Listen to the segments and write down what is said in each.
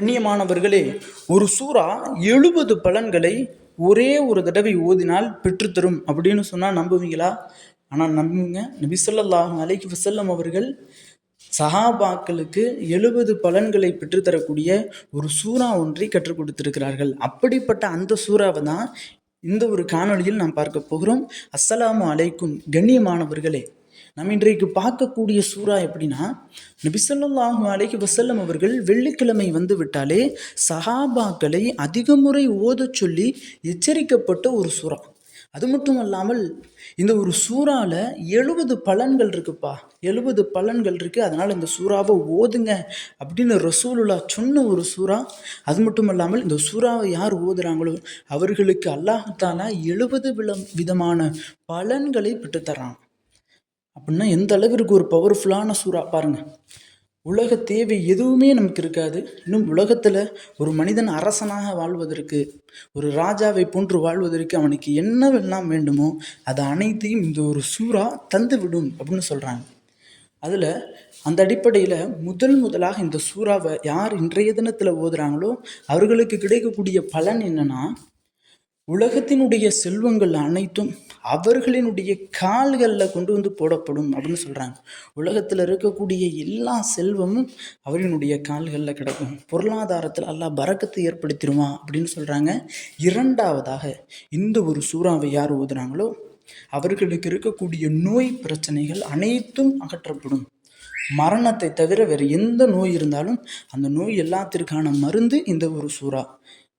கண்ணியமானவர்களே ஒரு சூறா எழுபது பலன்களை ஒரே ஒரு தடவை ஓதினால் பெற்றுத்தரும் அப்படின்னு சொன்னால் நம்புவீங்களா? ஆனால் நம்புங்க. நபி அலைக்கு வசல்லம் அவர்கள் சஹாபாக்களுக்கு எழுபது பலன்களை பெற்றுத்தரக்கூடிய ஒரு சூறா ஒன்றை கற்றுக் கொடுத்திருக்கிறார்கள். அப்படிப்பட்ட அந்த சூறாவை தான் இந்த ஒரு காணொலியில் நாம் பார்க்க போகிறோம். அஸ்ஸலாமு அலைக்கும். கண்ணியமானவர்களே நம்ம இன்றைக்கு பார்க்கக்கூடிய சூறா எப்படின்னா நபிசல்லாஹு அலைஹி வசல்லம் அவர்கள் வெள்ளிக்கிழமை வந்து விட்டாலே சஹாபாக்களை அதிக முறை ஓதச் சொல்லி எச்சரிக்கப்பட்ட ஒரு சூறா. அது மட்டும் அல்லாமல் இந்த ஒரு சூறாவில் எழுபது பலன்கள் இருக்குப்பா. எழுபது பலன்கள் இருக்குது அதனால் இந்த சூறாவை ஓதுங்க அப்படின்னு ரசூலுல்லா சொன்ன ஒரு சூறா. அது மட்டும் இல்லாமல் இந்த சூறாவை யார் ஓதுறாங்களோ அவர்களுக்கு அல்லாஹாலா எழுபது விலம் விதமான பலன்களை பெற்றுத்தரான். அப்படின்னா எந்த அளவிற்கு ஒரு பவர்ஃபுல்லான சூறா? பாருங்க. உலக தேவை எதுவுமே நமக்கு இருக்காது. இன்னும் உலகத்தில் ஒரு மனிதன் அரசனாக வாழ்வதற்கு ஒரு ராஜாவை போன்று வாழ்வதற்கு அவனுக்கு என்னவெல்லாம் வேண்டுமோ அது அனைத்தையும் இந்த ஒரு சூறா தந்து விடும் அப்படின்னு சொல்கிறாங்க அதில் அந்த அடிப்படையில் முதல் முதலாக இந்த சூறாவை யார் இன்றைய தினத்தில் ஓதுறாங்களோ அவர்களுக்கு கிடைக்கக்கூடிய பலன் என்னென்னா உலகத்தினுடைய செல்வங்கள் அனைத்தும் அவர்களினுடைய கால்களில் கொண்டு வந்து போடப்படும் அப்படின்னு சொல்கிறாங்க உலகத்தில் இருக்கக்கூடிய எல்லா செல்வமும் அவரினுடைய கால்களில் கிடைக்கும். பொருளாதாரத்தில் எல்லாம் பறக்கத்தை ஏற்படுத்திடுவான் அப்படின்னு சொல்கிறாங்க இரண்டாவதாக இந்த ஒரு சூறாவை யார் ஓதுனாங்களோ அவர்களுக்கு இருக்கக்கூடிய நோய் பிரச்சனைகள் அனைத்தும் அகற்றப்படும். மரணத்தை தவிர வேறு எந்த நோய் இருந்தாலும் அந்த நோய் எல்லாத்திற்கான மருந்து இந்த ஒரு சூறா.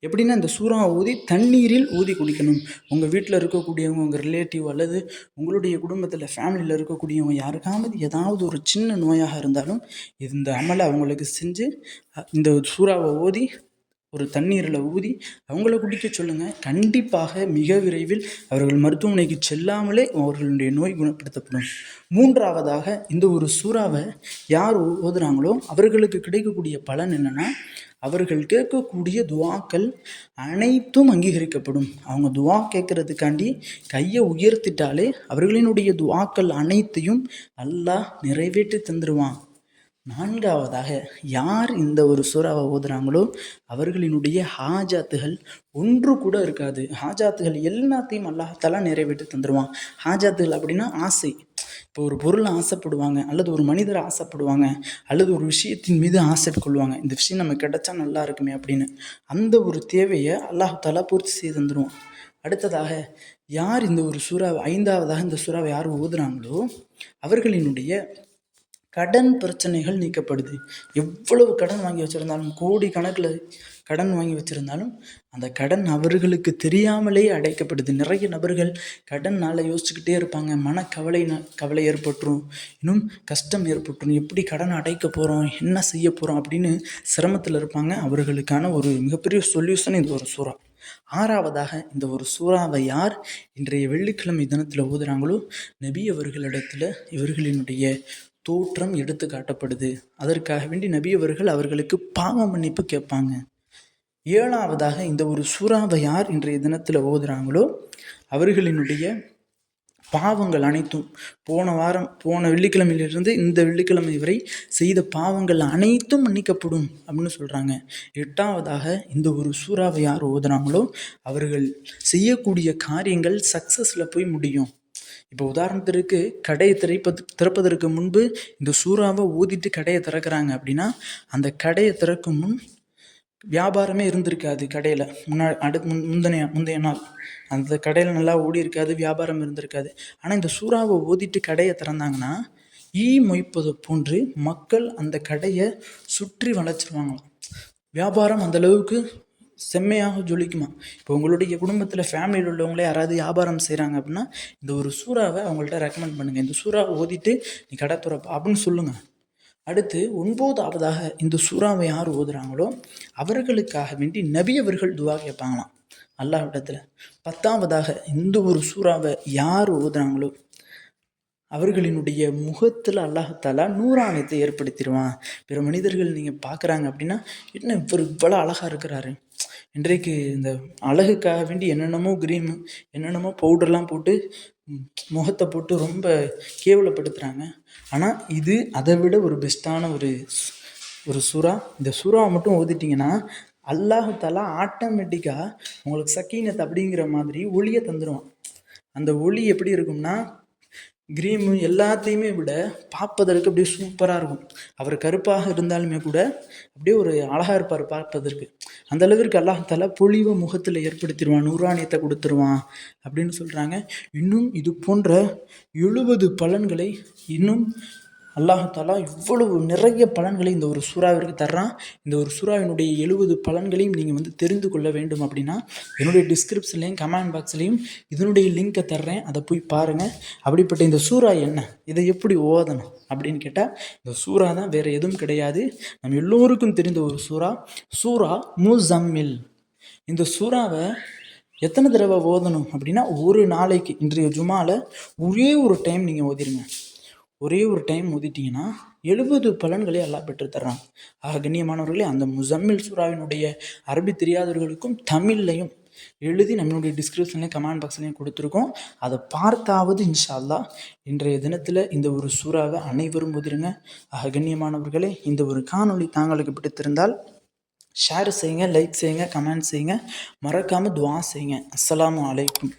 எப்படின்னா இந்த சூறா ஊதி தண்ணீரில் ஊதி குடிக்கணும். உங்கள் வீட்டில் இருக்கக்கூடியவங்க உங்கள் ரிலேட்டிவ் அல்லது உங்களுடைய குடும்பத்தில் ஃபேமிலியில் இருக்கக்கூடியவங்க யாருக்காவது ஏதாவது ஒரு சின்ன நோயாக இருந்தாலும் இந்த அமலை அவங்களுக்கு செஞ்சு இந்த சூறாவை ஓதி ஒரு தண்ணீரில் ஊதி அவங்கள குடிக்க சொல்லுங்கள் கண்டிப்பாக மிக விரைவில் அவர்கள் மருத்துவமனைக்கு செல்லாமலே அவர்களுடைய நோய் குணப்படுத்தப்படும். மூன்றாவதாக இந்த ஒரு சூறாவை யார் ஓதுறாங்களோ அவர்களுக்கு கிடைக்கக்கூடிய பலன் என்னென்னா அவர்கள் கேட்கக்கூடிய துவாக்கள் அனைத்தும் அங்கீகரிக்கப்படும். அவங்க துவா கேட்கறதுக்காண்டி கையை உயர்த்திட்டாலே அவர்களினுடைய துவாக்கள் அனைத்தையும் அல்லாஹ் நிறைவேற்றி தந்துடுவான் நான்காவதாக யார் இந்த ஒரு சூறாவை ஓதுறாங்களோ அவர்களினுடைய ஹாஜாத்துகள் ஒன்று கூட இருக்காது. ஹாஜாத்துகள் எல்லாத்தையும் அல்லாஹாலா நிறைவேற்றி தந்துடுவான் ஹாஜாத்துகள் அப்படின்னா ஆசை. இப்போ ஒரு பொருளை ஆசைப்படுவாங்க அல்லது ஒரு மனிதர் ஆசைப்படுவாங்க அல்லது ஒரு விஷயத்தின் மீது ஆசை கொள்வாங்க இந்த விஷயம் நம்ம கிடைச்சா நல்லா இருக்குமே அப்படின்னு அந்த ஒரு தேவையை அல்லாஹாலா பூர்த்தி செய்து தந்துடுவான் அடுத்ததாக யார் இந்த ஒரு சூறாவை ஐந்தாவதாக இந்த சூறாவை யார் ஓதுறாங்களோ அவர்களினுடைய கடன் பிரச்சனைகள் நீக்கப்படுது. எவ்வளவு கடன் வாங்கி வச்சுருந்தாலும் கோடி கணக்கில் கடன் வாங்கி வச்சுருந்தாலும் அந்த கடன் அவர்களுக்கு தெரியாமலே அடைக்கப்படுது. நிறைய நபர்கள் கடனால் யோசிச்சுக்கிட்டே இருப்பாங்க. மனக்கவலை கவலை ஏற்பட்டுரும். இன்னும் கஷ்டம் ஏற்பட்டுரும். எப்படி கடன் அடைக்க போகிறோம் என்ன செய்ய போகிறோம் அப்படின்னு சிரமத்தில் இருப்பாங்க. அவர்களுக்கான ஒரு மிகப்பெரிய சொல்யூஷன் இந்த ஒரு சூறா. ஆறாவதாக இந்த ஒரு சூறாவை யார் இன்றைய வெள்ளிக்கிழமை தினத்தில் ஓதுறாங்களோ? நபி அவர்களிடத்தில் இவர்களினுடைய தோற்றம் எடுத்து காட்டப்படுது. அதற்காக வேண்டி நபி அவர்கள் அவர்களுக்கு பாவ மன்னிப்பு கேட்பாங்க. ஏழாவதாக இந்த ஒரு சூறாவை யார் இன்றைய தினத்தில் ஓதுறாங்களோ அவர்களினுடைய பாவங்கள் அனைத்தும் போன வாரம் போன வெள்ளிக்கிழமையிலிருந்து இந்த வெள்ளிக்கிழமை வரை செய்த பாவங்கள் அனைத்தும் மன்னிக்கப்படும் அப்படின்னு சொல்கிறாங்க எட்டாவதாக இந்த ஒரு சூறாவை யார் ஓதுறாங்களோ அவர்கள் செய்யக்கூடிய காரியங்கள் சக்ஸஸில் போய் முடியும். இப்போ உதாரணத்திற்கு கடையை திறப்பது திறப்பதற்கு முன்பு இந்த சூறாவை ஊதிட்டு கடையை திறக்கிறாங்க அப்படின்னா அந்த கடையை திறக்கும் முன் வியாபாரமே இருந்திருக்காது கடையில். முன்னா அடு முன் முந்தைய முந்தைய நாள். அந்த கடையில் நல்லா ஓடி இருக்காது வியாபாரம் இருந்திருக்காது. ஆனால் இந்த சூறாவை ஓதிட்டு கடையை திறந்தாங்கன்னா ஈ மொய்ப்பது போன்று மக்கள் அந்த கடையை சுற்றி வளைச்சிருவாங்களாம் வியாபாரம் அந்த அளவுக்கு செம்மையாக ஜொலிக்குமா? இப்போ உங்களுடைய குடும்பத்தில் ஃபேமிலியில் உள்ளவங்களே யாராவது வியாபாரம் செய்கிறாங்க அப்படின்னா இந்த ஒரு சூறாவை அவங்கள்ட்ட ரெக்கமெண்ட் பண்ணுங்கள் இந்த சூறாவை ஓதிட்டு நீ கடை துறப்பா அப்படின்னு சொல்லுங்கள் அடுத்து ஒன்பதாவதாக இந்த சூறாவை யார் ஓதுறாங்களோ அவர்களுக்காக வேண்டி நபி அவர்கள் துவா கேட்பாங்களாம். அல்லாவிடத்தில் பத்தாவதாக இந்த ஒரு சூறாவை யார் ஓதுறாங்களோ அவர்களினுடைய முகத்தில் அல்லாஹாலா நூறாணியத்தை ஏற்படுத்திடுவான். பிற மனிதர்கள் நீங்கள் பார்க்குறாங்க அப்படின்னா என்ன இவர் இவ்வளோ அழகாக இருக்கிறாரு? இன்றைக்கு இந்த அழகுக்காக வேண்டி என்னென்னமோ க்ரீமு என்னென்னமோ பவுடர்லாம் போட்டு முகத்தை போட்டு ரொம்ப கேவலப்படுத்துகிறாங்க ஆனால் இது அதை விட ஒரு பெஸ்ட்டான ஒரு ஒரு சுறா. இந்த சுறாவை மட்டும் ஓதிட்டிங்கன்னா அல்லாஹத்தாலா ஆட்டோமேட்டிக்காக உங்களுக்கு சக்கீனத் அப்படிங்கிற மாதிரி ஒளியை தந்துடுவான் அந்த ஒளி எப்படி இருக்கும்னா கிரீமு எல்லாத்தையுமே விட பார்ப்பதற்கு அப்படியே சூப்பராக இருக்கும். அவர் கருப்பாக இருந்தாலுமே கூட அப்படியே ஒரு அழகாக இருப்பார் பார்ப்பதற்கு. அந்த அளவிற்கு அல்லாஹால பொழிவை முகத்தில் ஏற்படுத்திடுவான் நூறாணியத்தை கொடுத்துருவான் அப்படின்னு சொல்கிறாங்க இன்னும் இது போன்ற எழுபது பலன்களை இன்னும் அல்லாஹாலா இவ்வளவு நிறைய பலன்களை இந்த ஒரு சூறாவிற்கு தர்றான். இந்த ஒரு சூறாவினுடைய எழுபது பலன்களையும் நீங்கள் வந்து தெரிந்து கொள்ள வேண்டும் அப்படின்னா என்னுடைய டிஸ்கிரிப்ஷன்லேயும் கமெண்ட் பாக்ஸ்லேயும் இதனுடைய லிங்க்கை தர்றேன். அதை போய் பாருங்கள் அப்படிப்பட்ட இந்த சூறா என்ன? இதை எப்படி ஓதணும் அப்படின்னு கேட்டால் இந்த சூறா தான் வேறு எதுவும் கிடையாது. நம்ம எல்லோருக்கும் தெரிந்த ஒரு சூறா சூறா முசம்மில். இந்த சூறாவை எத்தனை தடவை ஓதணும் அப்படின்னா ஒரு நாளைக்கு இன்றைய ஜுமாவில் ஒரே ஒரு டைம் நீங்கள் ஓதிருங்க. ஒரே ஒரு டைம் ஊதிட்டிங்கன்னா எழுபது பலன்களை எல்லாம் பெற்றுத்தர்றான். ஆக கண்ணியமானவர்களே அந்த முசம்மில் சூறாவினுடைய அரபி தெரியாதவர்களுக்கும் தமிழ்லையும் எழுதி நம்மளுடைய டிஸ்கிரிப்ஷன்லேயும் கமெண்ட் பாக்ஸ்லேயும் கொடுத்துருக்கோம். அதை பார்த்தாவது இன்ஷா அல்லா இன்றைய தினத்தில் இந்த ஒரு சூறாவை அனைவரும் ஓதிருங்க அகண்ணியமானவர்களே இந்த ஒரு காணொளி தாங்களுக்கு பிடித்திருந்தால் ஷேர் செய்யுங்க லைக் செய்யுங்க கமெண்ட் செய்யுங்க. மறக்காமல் துவா செய்யுங்க. அஸ்ஸலாமு அலைக்கும்.